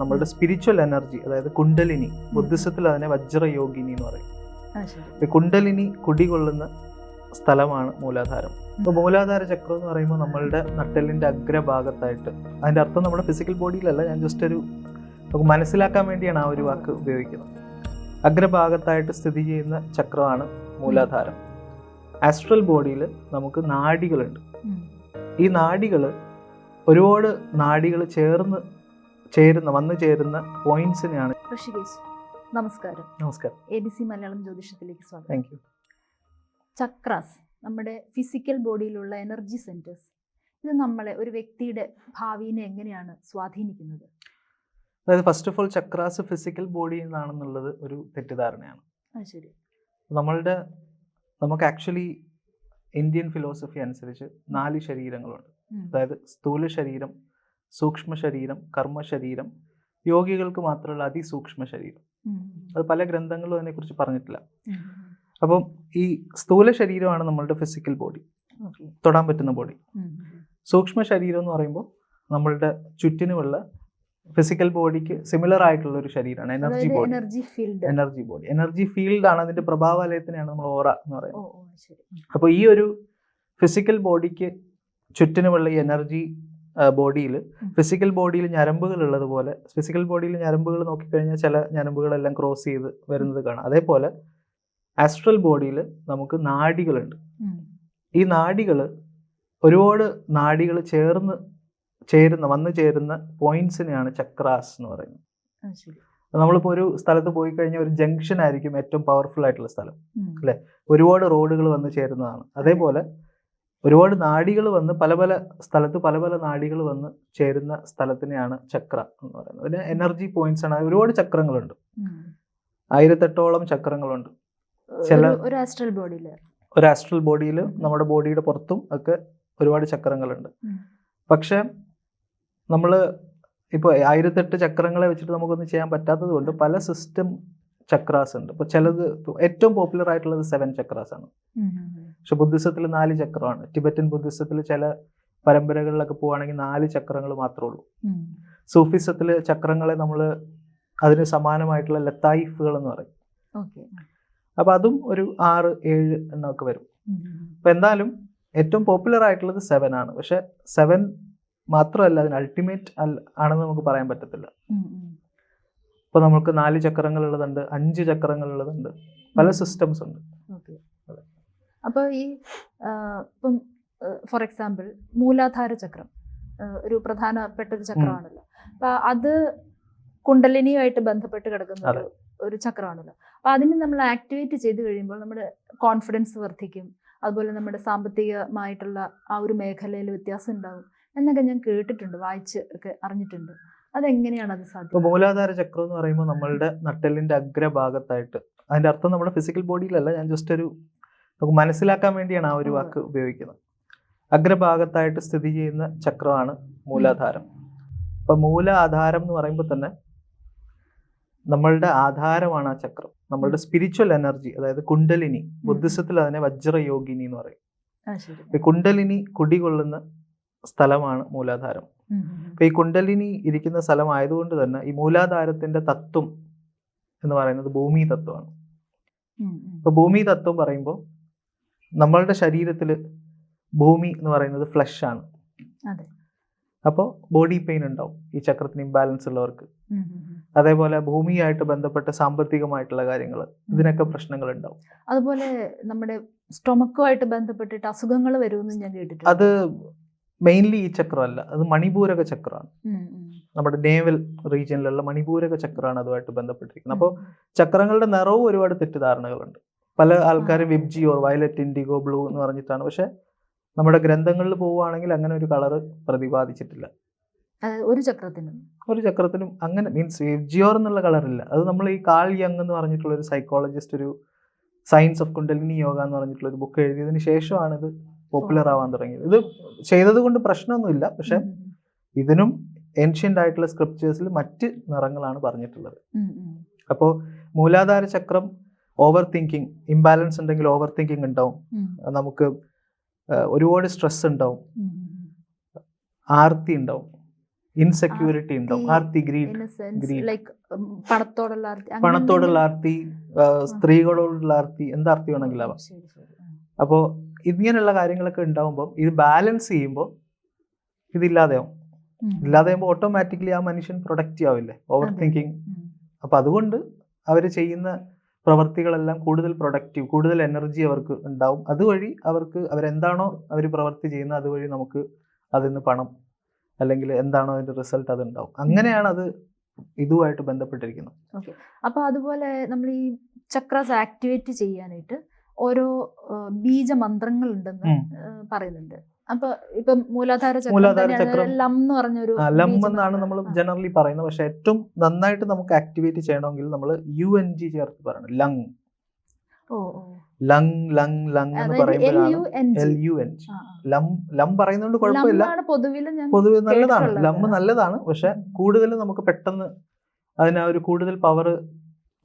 നമ്മളുടെ spiritual energy അതായത് കുണ്ടലിനി ബുദ്ധിസത്തിൽ അതിനെ വജ്രയോഗിനി എന്ന് പറയും. കുണ്ടലിനി കുടികൊള്ളുന്ന സ്ഥലമാണ് മൂലാധാരം. അപ്പോൾ മൂലാധാര ചക്രം എന്ന് പറയുമ്പോൾ നമ്മളുടെ നട്ടലിന്റെ അഗ്രഭാഗത്തായിട്ട് അതിന്റെ അർത്ഥം നമ്മുടെ ഫിസിക്കൽ ബോഡിയിലല്ല ഞാൻ ജസ്റ്റ് ഒരു നമുക്ക് മനസ്സിലാക്കാൻ വേണ്ടിയാണ് ആ ഒരു വാക്ക് ഉപയോഗിക്കുന്നത്. അഗ്രഭാഗത്തായിട്ട് സ്ഥിതി ചെയ്യുന്ന ചക്രമാണ് മൂലാധാരം. ആസ്ട്രൽ ബോഡിയിൽ നമുക്ക് നാഡികളുണ്ട് ഈ നാഡികൾ ഒരുപാട് നാഡികൾ ചേർന്ന് ചേരുന്ന വന്നു ചേരുന്ന പോയിന്റ്സിനെയാണ് ഋഷികേശ് നമസ്കാരം. നമസ്കാരം. എ ബി സി മലയാളം ജ്യോതിഷത്തിലേക്ക് സ്വാഗതം. താങ്ക് യു ചക്രാസ് നമ്മുടെ ഫിസിക്കൽ ബോഡിയിലുള്ള എനർജി സെന്റേഴ്സ് ഇത് നമ്മളെ ഒരു വ്യക്തിയുടെ ഭാവിനെ എങ്ങനെയാണ് സ്വാധീനിക്കുന്നത്? അതായത് first of all chakras physical ബോഡിയിൽ നിന്നാണെന്നുള്ളത് ഒരു തെറ്റിദ്ധാരണയാണ്. ശരി. നമ്മളുടെ നമുക്ക് ആക്ച്വലി ഇന്ത്യൻ ഫിലോസഫി അനുസരിച്ച് നാല് ശരീരങ്ങളുണ്ട്. അതായത് സ്ഥൂല ശരീരം സൂക്ഷ്മ ശരീരം കർമ്മ ശരീരം യോഗികൾക്ക് മാത്രമുള്ള അതിസൂക്ഷ്മ ശരീരം അത് പല ഗ്രന്ഥങ്ങളും അതിനെക്കുറിച്ച് പറഞ്ഞിട്ടില്ല. അപ്പം ഈ സ്ഥൂല ശരീരമാണ് നമ്മളുടെ ഫിസിക്കൽ ബോഡി തൊടാൻ പറ്റുന്ന ബോഡി. സൂക്ഷ്മ ശരീരം എന്ന് പറയുമ്പോൾ നമ്മളുടെ ചുറ്റിനുമുള്ള ഫിസിക്കൽ ബോഡിക്ക് സിമിലർ ആയിട്ടുള്ള ഒരു ശരീരമാണ് energy body energy field energy body energy field ആണ് അതിന്റെ പ്രഭാവലയത്തിനെയാണ് നമ്മൾ ഓറ എന്ന് പറയുന്നത്. അപ്പോൾ ഈ ഒരു ഫിസിക്കൽ ബോഡിക്ക് ചുറ്റിനുമുള്ള ഈ എനർജി ബോഡിയിൽ ഫിസിക്കൽ ബോഡിയിൽ ഞരമ്പുകൾ ഉള്ളതുപോലെ ഫിസിക്കൽ ബോഡിയിൽ ഞരമ്പുകൾ നോക്കിക്കഴിഞ്ഞാൽ ചില ഞരമ്പുകളെല്ലാം ക്രോസ് ചെയ്ത് വരുന്നത് കാണാം. അതേപോലെ ആസ്ട്രൽ ബോഡിയിൽ നമുക്ക് നാഡികളുണ്ട്. ഉം. ഈ നാഡികൾ ഒരുപാട് നാഡികൾ ചേർന്ന് ചേരുന്ന വന്നു ചേരുന്ന പോയിന്റ്സിനെയാണ് ചക്രാസ് എന്ന് പറയുന്നത്. നമ്മളിപ്പോൾ ഒരു സ്ഥലത്ത് പോയി കഴിഞ്ഞാൽ ഒരു ജംഗ്ഷൻ ആയിരിക്കും ഏറ്റവും പവർഫുൾ ആയിട്ടുള്ള സ്ഥലം അല്ലേ? ഒരുപാട് റോഡുകൾ വന്ന് ചേരുന്നതാണ്. അതേപോലെ ഒരുപാട് നാടികൾ വന്ന് പല പല സ്ഥലത്ത് പല പല നാടികൾ വന്ന് ചേരുന്ന സ്ഥലത്തിനെയാണ് ചക്ര എന്ന് പറയുന്നത്. അതിന് എനർജി പോയിന്റ്സ് ആണ്. ഒരുപാട് ചക്രങ്ങളുണ്ട്. ആയിരത്തെട്ടോളം ചക്രങ്ങളുണ്ട്. ചില- ഒരു- ആസ്ട്രൽ ബോഡിയിൽ ഒരു ആസ്ട്രൽ ബോഡിയിൽ നമ്മുടെ ബോഡിയുടെ പുറത്തും ഒക്കെ ഒരുപാട് ചക്രങ്ങളുണ്ട്. പക്ഷെ നമ്മൾ ഇപ്പോൾ ആയിരത്തെട്ട് ചക്രങ്ങളെ വെച്ചിട്ട് നമുക്കൊന്നും ചെയ്യാൻ പറ്റാത്തത് കൊണ്ട് പല സിസ്റ്റം ചക്രാസ് ഉണ്ട്. ഇപ്പോൾ ചിലത് ഏറ്റവും പോപ്പുലർ ആയിട്ടുള്ളത് സെവൻ ചക്രാസ് ആണ്. പക്ഷെ ബുദ്ധിസത്തിൽ നാല് ചക്രമാണ്. ടിബറ്റൻ ബുദ്ധിസത്തിൽ ചില പരമ്പരകളിലൊക്കെ പോവുകയാണെങ്കിൽ നാല് ചക്രങ്ങൾ മാത്രമേ ഉള്ളൂ. സൂഫിസത്തിൽ ചക്രങ്ങളെ നമ്മൾ അതിന് സമാനമായിട്ടുള്ള ലത്തായിഫുകൾ എന്ന് പറയും. അപ്പൊ അതും ഒരു ആറ് ഏഴ് എണ്ണമൊക്കെ വരും. അപ്പോൾ എന്തായാലും ഏറ്റവും പോപ്പുലർ ആയിട്ടുള്ളത് സെവൻ ആണ്. പക്ഷെ സെവൻ മാത്രമല്ല അതിന് അൾട്ടിമേറ്റ് ആണെന്ന് നമുക്ക് പറയാൻ പറ്റത്തില്ല. ഇപ്പൊ നമുക്ക് നാല് ചക്രങ്ങൾ ഉള്ളതുണ്ട് അഞ്ച് ചക്രങ്ങൾ ഉള്ളതുണ്ട് പല സിസ്റ്റംസ് ഉണ്ട്. അപ്പോൾ ഈ ഇപ്പം ഫോർ എക്സാമ്പിൾ മൂലാധാര ചക്രം ഒരു പ്രധാനപ്പെട്ട ഒരു ചക്രമാണല്ലോ. അപ്പൊ അത് കുണ്ടലിനിയുമായിട്ട് ബന്ധപ്പെട്ട് കിടക്കുന്ന ഒരു ഒരു ചക്രമാണല്ലോ. അപ്പൊ അതിനെ നമ്മൾ ആക്ടിവേറ്റ് ചെയ്ത് കഴിയുമ്പോൾ നമ്മുടെ കോൺഫിഡൻസ് വർദ്ധിക്കും. അതുപോലെ നമ്മുടെ സാമ്പത്തികമായിട്ടുള്ള ആ ഒരു മേഖലയിൽ വ്യത്യാസം ഉണ്ടാകും എന്നൊക്കെ ഞാൻ കേട്ടിട്ടുണ്ട് വായിച്ച് ഒക്കെ അറിഞ്ഞിട്ടുണ്ട്. അതെങ്ങനെയാണ് അത് സാധ്യത? മൂലാധാര ചക്രം എന്ന് പറയുമ്പോൾ നമ്മളുടെ നട്ടലിന്റെ അഗ്രഭാഗത്തായിട്ട് അതിന്റെ അർത്ഥം നമ്മുടെ ഫിസിക്കൽ ബോഡിയിലല്ല ഞാൻ ജസ്റ്റ് ഒരു നമുക്ക് മനസ്സിലാക്കാൻ വേണ്ടിയാണ് ആ ഒരു വാക്ക് ഉപയോഗിക്കുന്നത്. അഗ്രഭാഗത്തായിട്ട് സ്ഥിതി ചെയ്യുന്ന ചക്രമാണ് മൂലാധാരം. അപ്പൊ മൂലാധാരം എന്ന് പറയുമ്പോൾ തന്നെ നമ്മളുടെ ആധാരമാണ് ആ ചക്രം. നമ്മളുടെ സ്പിരിച്വൽ എനർജി അതായത് കുണ്ടലിനി ബുദ്ധിസത്തിൽ അതിനെ വജ്രയോഗിനി എന്ന് പറയും. കുണ്ടലിനി കുടികൊള്ളുന്ന സ്ഥലമാണ് മൂലാധാരം. അപ്പൊ ഈ കുണ്ടലിനി ഇരിക്കുന്ന സ്ഥലം ആയതുകൊണ്ട് തന്നെ ഈ മൂലാധാരത്തിന്റെ തത്വം എന്ന് പറയുന്നത് ഭൂമി തത്വമാണ്. ഇപ്പൊ ഭൂമി തത്വം പറയുമ്പോൾ നമ്മളുടെ ശരീരത്തിൽ ഭൂമി എന്ന് പറയുന്നത് ഫ്ലഷ് ആണ്. അപ്പോൾ ബോഡി പെയിൻ ഉണ്ടാവും ഈ ചക്രത്തിന് ഇംബാലൻസ് ഉള്ളവർക്ക്. അതേപോലെ ഭൂമിയായിട്ട് ബന്ധപ്പെട്ട സാമ്പത്തികമായിട്ടുള്ള കാര്യങ്ങൾ ഇതിനൊക്കെ പ്രശ്നങ്ങൾ ഉണ്ടാവും. അതുപോലെ നമ്മുടെ സ്റ്റൊമക്കുമായിട്ട് ബന്ധപ്പെട്ടിട്ട് അസുഖങ്ങൾ വരുമെന്ന് ഞാൻ കേട്ടിട്ടുണ്ട്. അത് മെയിൻലി ഈ ചക്രമല്ല അത് മണിപൂരക ചക്രമാണ്. നമ്മുടെ നേവൽ റീജിയനിലുള്ള മണിപൂരക ചക്രമാണ് അതുമായിട്ട് ബന്ധപ്പെട്ടിരിക്കുന്നത്. അപ്പോൾ ചക്രങ്ങളുടെ നിറവും ഒരുപാട് തെറ്റിദ്ധാരണകളുണ്ട്. പല ആൾക്കാരും. VIBGYOR violet indigo blue എന്ന് പറഞ്ഞിട്ടാണ്. പക്ഷെ നമ്മുടെ ഗ്രന്ഥങ്ങളിൽ പോവുകയാണെങ്കിൽ അങ്ങനെ ഒരു കളർ പ്രതിപാദിച്ചിട്ടില്ല. ഒരു ചക്രത്തിനും ഒരു ചക്രത്തിനും അങ്ങനെ മീൻസ് വിബ്ജിയോർ എന്നുള്ള കളറില്ല. അത് നമ്മൾ ഈ കാൾ യങ് എന്ന് പറഞ്ഞിട്ടുള്ള ഒരു സൈക്കോളജിസ്റ്റ് ഒരു സയൻസ് ഓഫ് കുണ്ടലിനി യോഗ എന്ന് പറഞ്ഞിട്ടുള്ള ഒരു ബുക്ക് എഴുതിയതിന് ശേഷമാണ് ഇത് പോപ്പുലർ ആവാൻ തുടങ്ങിയത്. ഇത് ചെയ്തത് കൊണ്ട് പ്രശ്നമൊന്നുമില്ല. പക്ഷെ ഇതിനും ഏൻഷ്യന്റ് ആയിട്ടുള്ള സ്ക്രിപ്റ്റേഴ്സിൽ മറ്റ് നിറങ്ങളാണ് പറഞ്ഞിട്ടുള്ളത്. അപ്പോൾ മൂലാധാര ചക്രം ഓവർ തിങ്കിങ് ഇംബാലൻസ് ഉണ്ടെങ്കിൽ ഓവർ തിങ്കിങ് ഉണ്ടാവും നമുക്ക് ഒരുപാട് സ്ട്രെസ് ഉണ്ടാവും. ആർത്തി ഉണ്ടാവും. ഇൻസെക്യൂരിറ്റി ഉണ്ടാവും. ആർത്തി, ഗ്രീൻ ഗ്രീഡ് ലൈക്ക് പണത്തോടുള്ള ആർത്തി. സ്ത്രീകളോടുള്ള ആർത്തി എന്താർത്തി വേണമെങ്കിലും ആവാം. അപ്പോൾ ഇങ്ങനെയുള്ള കാര്യങ്ങളൊക്കെ ഉണ്ടാവുമ്പോൾ ഇത് ബാലൻസ് ചെയ്യുമ്പോൾ ഇതില്ലാതെയാവും. ഇല്ലാതെയാകുമ്പോൾ ഓട്ടോമാറ്റിക്കലി ആ മനുഷ്യൻ പ്രൊഡക്റ്റീവ് ആവില്ലേ? ഓവർ തിങ്കിങ് അപ്പൊ അപ്പം അതുകൊണ്ട് അവർ ചെയ്യുന്ന പ്രവർത്തികളെല്ലാം കൂടുതൽ പ്രൊഡക്റ്റീവ് കൂടുതൽ എനർജി അവർക്ക് ഉണ്ടാവും. അതുവഴി അവർക്ക് അവരെന്താണോ അവർ പ്രവർത്തി ചെയ്യുന്നത് അതുവഴി നമുക്ക് അതിൽ നിന്ന് പണം അല്ലെങ്കിൽ എന്താണോ അതിന്റെ റിസൾട്ട് അത് ഉണ്ടാവും അങ്ങനെയാണ് അത് ഇതുമായിട്ട് ബന്ധപ്പെട്ടിരിക്കുന്നത്. അപ്പൊ അതുപോലെ നമ്മൾ ഈ ചക്രസ് ആക്ടിവേറ്റ് ചെയ്യാനായിട്ട് ഓരോ ഉണ്ടെന്ന് പറയുന്നുണ്ട്. അപ്പൊ ഇപ്പം മൂലാധാര ചക്രം ലം എന്ന് പറഞ്ഞൊരു ലം എന്നാണ് നമ്മൾ ജനറലി പറയുന്നത്. പക്ഷെ ഏറ്റവും നന്നായിട്ട് നമുക്ക് ആക്ടിവേറ്റ് ചെയ്യണമെങ്കിൽ നമ്മൾ യു എൻ ജി ചേർത്ത് പറയണം. ലങ്. ലങ് ലങ് ലങ് എന്ന് പറയുമ്പോഴാണ് ലം ലം പറയുന്നതുകൊണ്ട് കുഴപ്പമില്ല. പൊതുവെ നല്ലതാണ്. ലം നല്ലതാണ്. പക്ഷെ കൂടുതൽ നമുക്ക് പെട്ടെന്ന് അതിന് ഒരു കൂടുതൽ പവർ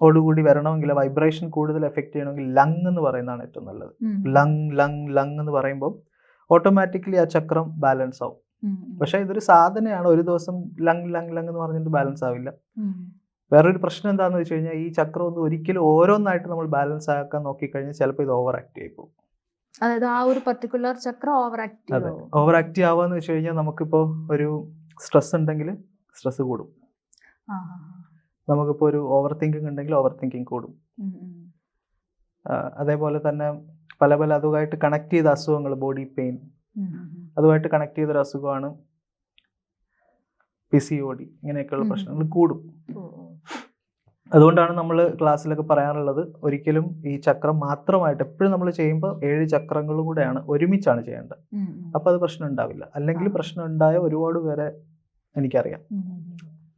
ഓടുകൂടി വരണമെങ്കിൽ വൈബ്രേഷൻ കൂടുതൽ എഫക്ട് ചെയ്യണമെങ്കിൽ ലങ് എന്ന് പറയുന്നതാണ് ഏറ്റവും നല്ലത്. ലങ് ലങ് ലങ് എന്ന് പറയുമ്പോൾ ഓട്ടോമാറ്റിക്കലി ആ ചക്രം ബാലൻസ് ആവും. പക്ഷെ ഇതൊരു സാധനയാണ്. ഒരു ദിവസം ലങ് ലങ് ലങ് എന്ന് പറഞ്ഞിട്ട് ബാലൻസ് ആവില്ല. വേറൊരു പ്രശ്നം എന്താണെന്ന് വെച്ച് കഴിഞ്ഞാൽ ഈ ചക്രം ഒന്നും ഒരിക്കലും ഓരോന്നായിട്ട് നമ്മൾ ബാലൻസ് ആക്കാൻ നോക്കിക്കഴിഞ്ഞാൽ ചിലപ്പോൾ ഇത് ഓവർ ആക്ട് പോകും. അതായത് ആ ഒരു പർട്ടിക്കുലർ ചക്രം ഓവർ ആക്ട് അതെ. ഓവർ ആക്റ്റീവ് ആവാന്ന് വെച്ച് കഴിഞ്ഞാൽ നമുക്കിപ്പോൾ ഒരു സ്ട്രെസ് ഉണ്ടെങ്കിൽ സ്ട്രെസ് കൂടും. നമുക്കിപ്പോൾ ഒരു ഓവർ തിങ്കിങ് ഉണ്ടെങ്കിൽ ഓവർ തിങ്കിങ് കൂടും അതേപോലെ തന്നെ പല പല അതുമായിട്ട് കണക്ട് ചെയ്ത അസുഖങ്ങൾ ബോഡി പെയിൻ അതുമായിട്ട് കണക്ട് ചെയ്തൊരു അസുഖമാണ് പി സി ഒ ഡി ഇങ്ങനെയൊക്കെയുള്ള പ്രശ്നങ്ങൾ കൂടും. അതുകൊണ്ടാണ് നമ്മൾ ക്ലാസ്സിലൊക്കെ പറയാറുള്ളത് ഒരിക്കലും ഈ ചക്രം മാത്രമായിട്ട് എപ്പോഴും നമ്മൾ ചെയ്യുമ്പോൾ ഏഴ് ചക്രങ്ങളും കൂടെയാണ് ഒരുമിച്ചാണ് ചെയ്യേണ്ടത്. അപ്പോൾ അത് പ്രശ്നം ഉണ്ടാവില്ല. അല്ലെങ്കിൽ പ്രശ്നം ഉണ്ടായ ഒരുപാട് പേരെ എനിക്കറിയാം.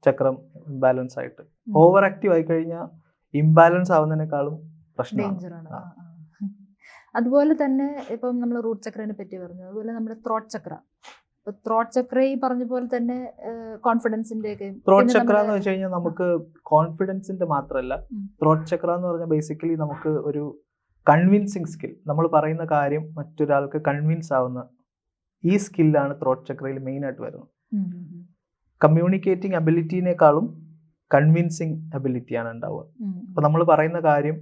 ചക്രം ബാലൻസ് ആയിട്ട്. ഓവർ ആക്റ്റീവ് ആയി കഴിഞ്ഞാൽ ഇംബാലൻസ് ആവുന്നതിനേക്കാളും പ്രശ്നമാണ് ഡേഞ്ചർ ആണ് ആ. ആ, ആ. അതുപോലെ തന്നെ ഇപ്പം നമ്മൾ റൂട്ട് ചക്രനെ പറ്റി പറഞ്ഞു. അതുപോലെ നമ്മുടെ ത്രോട്ട് ചക്ര. ത്രോട്ട് ചക്ര ഈ പറഞ്ഞ പോലെ തന്നെ കോൺഫിഡൻസിന്റെ ഒക്കെ ത്രോട്ട് ചക്ര എന്ന് വെച്ച് കഴിഞ്ഞാൽ നമുക്ക് കോൺഫിഡൻസിന്റെ മാത്രമല്ല ത്രോട്ട് ചക്ര എന്ന് പറഞ്ഞാൽ ബേസിക്കലി നമുക്ക് ഒരു കൺവിൻസിങ് സ്കിൽ നമ്മൾ പറയുന്ന കാര്യം മറ്റൊരാൾക്ക് കൺവിൻസ് ആവുന്ന ഈ സ്കില്ലാണ് ത്രോട്ട് ചക്രയിൽ മെയിൻ ആയിട്ട് വരുന്നത്. കമ്മ്യൂണിക്കേറ്റിംഗ് അബിലിറ്റിനേക്കാളും കൺവിൻസിങ് അബിലിറ്റിയാണ് ഉണ്ടാവുക. അപ്പൊ നമ്മൾ പറയുന്ന കാര്യം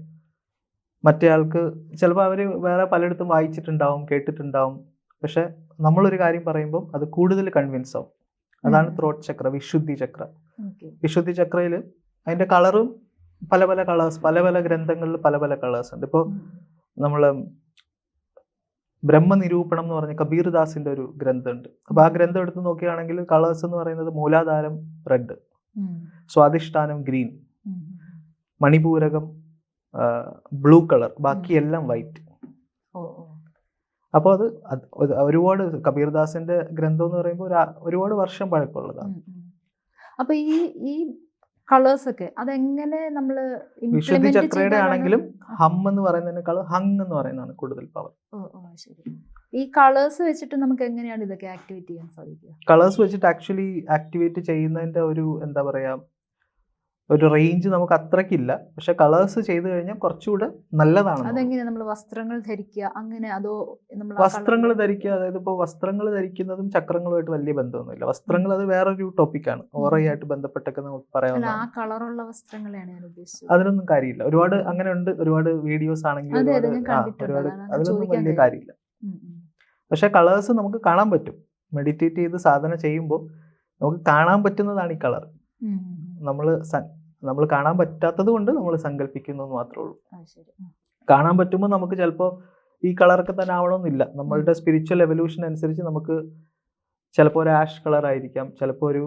മറ്റേയാൾക്ക് ചിലപ്പോൾ അവർ വേറെ പലയിടത്തും വായിച്ചിട്ടുണ്ടാവും കേട്ടിട്ടുണ്ടാവും. പക്ഷെ നമ്മളൊരു കാര്യം പറയുമ്പോൾ അത് കൂടുതൽ കൺവിൻസ് ആവും. അതാണ് ത്രോട്ട് ചക്ര വിശുദ്ധി ചക്ര. വിശുദ്ധി ചക്രയിൽ അതിന്റെ കളറും പല പല കളേഴ്സ് പല പല ഗ്രന്ഥങ്ങളിൽ പല പല കളേഴ്സ് ഉണ്ട്. ഇപ്പോൾ. നമ്മൾ ബ്രഹ്മനിരൂപണം എന്ന് പറഞ്ഞ കബീർദാസിന്റെ ഒരു ഗ്രന്ഥമുണ്ട്. അപ്പൊ ആ ഗ്രന്ഥം എടുത്ത് നോക്കുകയാണെങ്കിൽ കളേഴ്സ് എന്ന് പറയുന്നത് മൂലാധാരം റെഡ് സ്വാധിഷ്ഠാനം ഗ്രീൻ മണിപൂരകം ബ്ലൂ കളർ ബാക്കിയെല്ലാം വൈറ്റ്. ഓ, ഓ. അപ്പോൾ അത് അത് ഒരു- ഒരുപാട് കബീർദാസിന്റെ ഗ്രന്ഥം എന്ന് പറയുമ്പോൾ ഒരുപാട് വർഷം പഴക്കമുള്ളതാണ്. അപ്പൊ ഈ ഈ കളേഴ്സ് ഒക്കെ അതെങ്ങനെ നമ്മൾ വിശുദ്ധി ചക്രയുടെ ആണെങ്കിലും ഹം എന്ന് പറയുന്നതിനേക്കാൾ ഹങ് എന്ന് പറയുന്നതാണ് കൂടുതൽ പവർ. ഈ കളേഴ്സ് വെച്ചിട്ട് നമുക്ക് എങ്ങനെയാണ് ഇതൊക്കെ ആക്ടിവേറ്റ് ചെയ്യാൻ സാധിക്കുക? കളേഴ്സ് വെച്ചിട്ട് ആക്ച്വലി ആക്ടിവേറ്റ് ചെയ്യുന്നതിന്റെ ഒരു എന്താ പറയാ ഒരു റേഞ്ച് നമുക്ക് അത്രക്കില്ല പക്ഷെ കളേഴ്സ് ചെയ്തു കഴിഞ്ഞാൽ കുറച്ചുകൂടെ നല്ലതാണ് അതെങ്ങനെ നമ്മൾ വസ്ത്രങ്ങൾ ധരിക്കുക അങ്ങനെ അതോ നമ്മൾ വസ്ത്രങ്ങൾ ധരിക്കുക അതായത് ഇപ്പോൾ വസ്ത്രങ്ങൾ ധരിക്കുന്നതും ചക്രങ്ങളുമായിട്ട് വലിയ ബന്ധമൊന്നുമില്ല. വസ്ത്രങ്ങൾ അത് വേറൊരു ടോപ്പിക്കാണ് ഓറയായിട്ട് ബന്ധപ്പെട്ടൊക്കെ നമുക്ക് പറയാവുന്നതാണ്. ആ കളറുള്ള വസ്ത്രങ്ങളെയാണ് ഞാൻ ഉദ്ദേശിച്ചത്. അതിനൊന്നും കാര്യമില്ല. ഒരുപാട് അങ്ങനെ ഉണ്ട് ഒരുപാട് വീഡിയോസ് ആണെങ്കിലും ഒരുപാട് അതിലൊന്നും വലിയ കാര്യമില്ല. പക്ഷെ കളേഴ്സ് നമുക്ക് കാണാൻ പറ്റും. മെഡിറ്റേറ്റ് ചെയ്ത് സാധന ചെയ്യുമ്പോൾ നമുക്ക് കാണാൻ പറ്റുന്നതാണ് ഈ കളർ. നമ്മൾ നമ്മൾ കാണാൻ പറ്റാത്തത് കൊണ്ട് നമ്മൾ സങ്കല്പിക്കുന്നു എന്ന് മാത്രമേ ഉള്ളൂ. കാണാൻ പറ്റുമ്പോൾ നമുക്ക് ചിലപ്പോൾ ഈ കളറൊക്കെ തന്നെ ആവണമെന്നില്ല. നമ്മളുടെ സ്പിരിച്വൽ എവല്യൂഷൻ അനുസരിച്ച് നമുക്ക് ചിലപ്പോൾ ഒരു ആഷ് കളർ ആയിരിക്കാം. ചിലപ്പോൾ ഒരു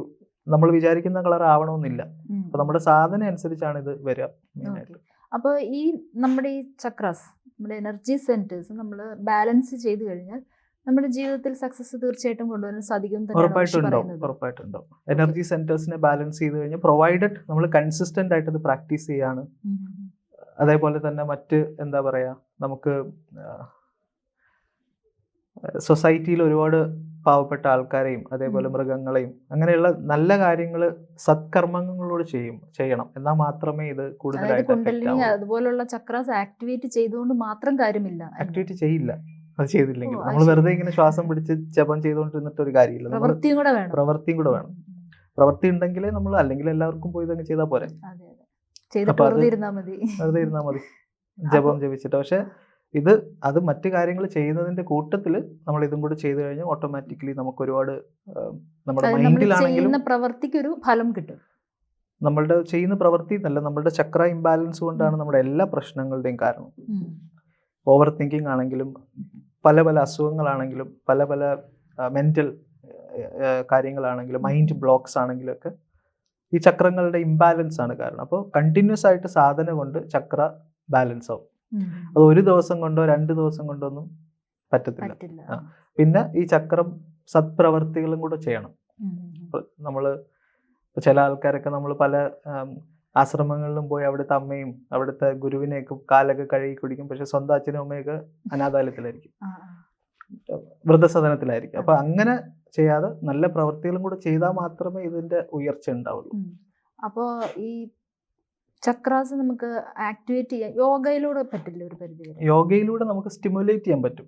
നമ്മൾ വിചാരിക്കുന്ന കളർ ആവണമെന്നില്ല. അപ്പൊ നമ്മുടെ സാധന അനുസരിച്ചാണ് ഇത് വരിക മെയിനായിട്ട് അപ്പോൾ ഈ നമ്മുടെ ഈ ചക്രാസ് നമ്മുടെ എനർജി സെന്റേഴ്സ് നമ്മൾ ബാലൻസ് ചെയ്ത് കഴിഞ്ഞാൽ നമ്മുടെ ജീവിതത്തിൽ സക്സസ് തീർച്ചയായിട്ടും കൊണ്ടുവരാൻ സാധിക്കും ഉറപ്പായിട്ടുണ്ടോ? ഉറപ്പായിട്ടുണ്ടാവും എനർജി സെന്റേഴ്സിനെ ബാലൻസ് ചെയ്ത് കഴിഞ്ഞാൽ പ്രൊവൈഡഡ് നമ്മൾ കൺസിസ്റ്റന്റ് ആയിട്ട് ഇത് പ്രാക്ടീസ് ചെയ്യാണ്. അതേപോലെ തന്നെ മറ്റ് എന്താ പറയാ നമുക്ക് സൊസൈറ്റിയിൽ ഒരുപാട് പാവപ്പെട്ട ആൾക്കാരെയും അതേപോലെ. മൃഗങ്ങളെയും അങ്ങനെയുള്ള നല്ല കാര്യങ്ങൾ സത്കർമ്മങ്ങളോട് ചെയ്യും ചെയ്യണം. എന്നാൽ മാത്രമേ ഇത് കൂടുതലായിട്ട് അതുപോലുള്ള ചക്രാസ് ആക്ടിവേറ്റ് ചെയ്തുകൊണ്ട് മാത്രം കാര്യമില്ല. ആക്ടിവേറ്റ് ചെയ്യില്ല. അത് ചെയ്തില്ലെങ്കിൽ. നമ്മൾ വെറുതെ ഇങ്ങനെ ശ്വാസം പിടിച്ച് ജപം ചെയ്തുകൊണ്ടിരുന്നിട്ട് ഒരു കാര്യമില്ല. പ്രവൃത്തിയും കൂടെ വേണം. പ്രവൃത്തിയും കൂടെ വേണം. പ്രവൃത്തി ഉണ്ടെങ്കിലേ നമ്മൾ അല്ലെങ്കിൽ എല്ലാവർക്കും പോയി ഇതങ്ങ് ചെയ്താൽ പോരെ. വെറുതെ ഇരുന്നാ മതി. വെറുതെ ഇരുന്നാൽ മതി. ജപം ജപിച്ചിട്ട്. പക്ഷെ ഇത് അത് മറ്റു കാര്യങ്ങൾ ചെയ്യുന്നതിന്റെ കൂട്ടത്തിൽ നമ്മൾ ഇതും കൂടി ചെയ്തു കഴിഞ്ഞാൽ ഓട്ടോമാറ്റിക്കലി നമുക്ക് ഒരുപാട് നമ്മുടെ മൈൻഡിലാണെങ്കിലും പ്രവൃത്തിക്ക് പ്രവർത്തിക്ക് ഒരു ഫലം കിട്ടും. നമ്മളുടെ ചെയ്യുന്ന പ്രവൃത്തി എന്നല്ല നമ്മളുടെ ചക്ര ഇംബാലൻസ് കൊണ്ടാണ് നമ്മുടെ എല്ലാ പ്രശ്നങ്ങളുടെയും കാരണം. ഓവർ തിങ്കിങ് ആണെങ്കിലും പല പല അസുഖങ്ങളാണെങ്കിലും പല പല മെന്റൽ കാര്യങ്ങളാണെങ്കിലും മൈൻഡ് ബ്ലോക്സ് ആണെങ്കിലും ഒക്കെ ഈ ചക്രങ്ങളുടെ ഇംബാലൻസ് ആണ് കാരണം. അപ്പോൾ കണ്ടിന്യൂസ് ആയിട്ട് സാധന കൊണ്ട് ചക്ര ബാലൻസ് ആവും. അത് ഒരു ദിവസം കൊണ്ടോ രണ്ട് ദിവസം കൊണ്ടോ ഒന്നും പറ്റത്തില്ല. പിന്നെ ഈ ചക്രം സത്പ്രവർത്തികളും കൂടെ ചെയ്യണം. നമ്മൾ ചില ആൾക്കാരൊക്കെ നമ്മൾ പല ആശ്രമങ്ങളിലും പോയി അവിടുത്തെ അമ്മയും അവിടുത്തെ ഗുരുവിനെയൊക്കെ കാലൊക്കെ കഴുകി കുടിക്കും. പക്ഷെ സ്വന്തം അച്ഛനും അമ്മയൊക്കെ അനാഥാലയത്തിലായിരിക്കും. വൃദ്ധസദനത്തിലായിരിക്കും. അപ്പൊ അങ്ങനെ ചെയ്യാതെ നല്ല പ്രവൃത്തികളും കൂടെ ചെയ്താൽ മാത്രമേ ഇതിന്റെ ഉയർച്ച ഉണ്ടാവുള്ളൂ. അപ്പോൾ അപ്പോ ഈ ചക്രാസ് നമുക്ക് ആക്ടിവേറ്റ് ചെയ്യാൻ യോഗയിലൂടെ പറ്റില്ല ഒരു പരിധി യോഗയിലൂടെ നമുക്ക് സ്റ്റിമുലേറ്റ് ചെയ്യാൻ പറ്റും.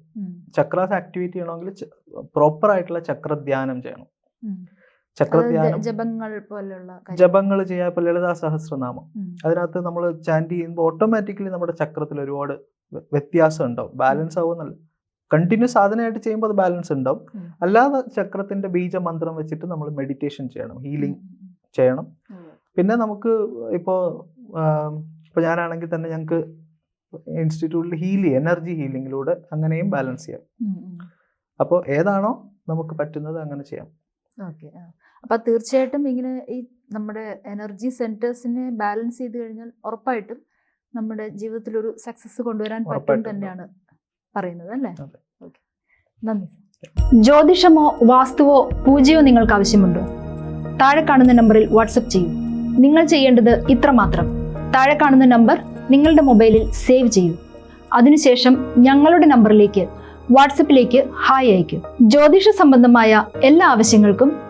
ചക്രാസ് ആക്ടിവേറ്റ് ചെയ്യണമെങ്കിൽ പ്രോപ്പർ ആയിട്ടുള്ള ചക്രധ്യാനം ചെയ്യണം. ചക്രധ്യാനം. ജപങ്ങൾ പോലെയുള്ള ജപങ്ങൾ ചെയ്യാൻ ഇപ്പൊ ലളിതാ സഹസ്രനാമം. അതിനകത്ത് നമ്മൾ ചാൻഡ് ചെയ്യുമ്പോൾ ഓട്ടോമാറ്റിക്കലി നമ്മുടെ ചക്രത്തിൽ ഒരുപാട് വ്യ- വ്യത്യാസം ഉണ്ടാവും. ബാലൻസ് ആവുന്നല്ല കണ്ടിന്യൂസ് സാധനമായിട്ട് ചെയ്യുമ്പോൾ അത് ബാലൻസ് ഉണ്ടാവും. അല്ലാതെ ചക്രത്തിന്റെ ബീജമന്ത്രം വെച്ചിട്ട് നമ്മൾ മെഡിറ്റേഷൻ ചെയ്യണം. ഹീലിംഗ് ചെയ്യണം. പിന്നെ നമുക്ക് ഇപ്പോൾ ഇപ്പോൾ ഞാനാണെങ്കിൽ തന്നെ ഞങ്ങൾക്ക് ഇൻസ്റ്റിറ്റ്യൂട്ടിൽ ഹീൽ ചെയ്യും. എനർജി ഹീലിങ്ങിലൂടെ അങ്ങനെയും ബാലൻസ് ചെയ്യാം. അപ്പോൾ ഏതാണോ നമുക്ക് പറ്റുന്നത് അങ്ങനെ ചെയ്യാം. ഓക്കെ ആ. അപ്പൊ തീർച്ചയായിട്ടും ഇങ്ങനെ ഈ നമ്മുടെ എനർജി സെന്റേഴ്സിനെ ബാലൻസ് ചെയ്ത് കഴിഞ്ഞാൽ ഉറപ്പായിട്ടും നമ്മുടെ ജീവിതത്തിൽ ഒരു സക്സസ് കൊണ്ടുവരാൻ പറ്റും തന്നെയാണ് പറയുന്നത് അല്ലേ. ഓക്കെ നന്ദി ജ്യോതിഷമോ വാസ്തുവോ പൂജയോ നിങ്ങൾക്ക് ആവശ്യമുണ്ടോ? താഴെ കാണുന്ന നമ്പറിൽ വാട്സപ്പ് ചെയ്യൂ. നിങ്ങൾ ചെയ്യേണ്ടത് ഇത്ര മാത്രം. താഴെ കാണുന്ന നമ്പർ നിങ്ങളുടെ മൊബൈലിൽ സേവ് ചെയ്യൂ. അതിനുശേഷം ഞങ്ങളുടെ നമ്പറിലേക്ക് വാട്സപ്പിലേക്ക് ഹായ് അയക്കൂ ജ്യോതിഷ സംബന്ധമായ എല്ലാ ആവശ്യങ്ങൾക്കും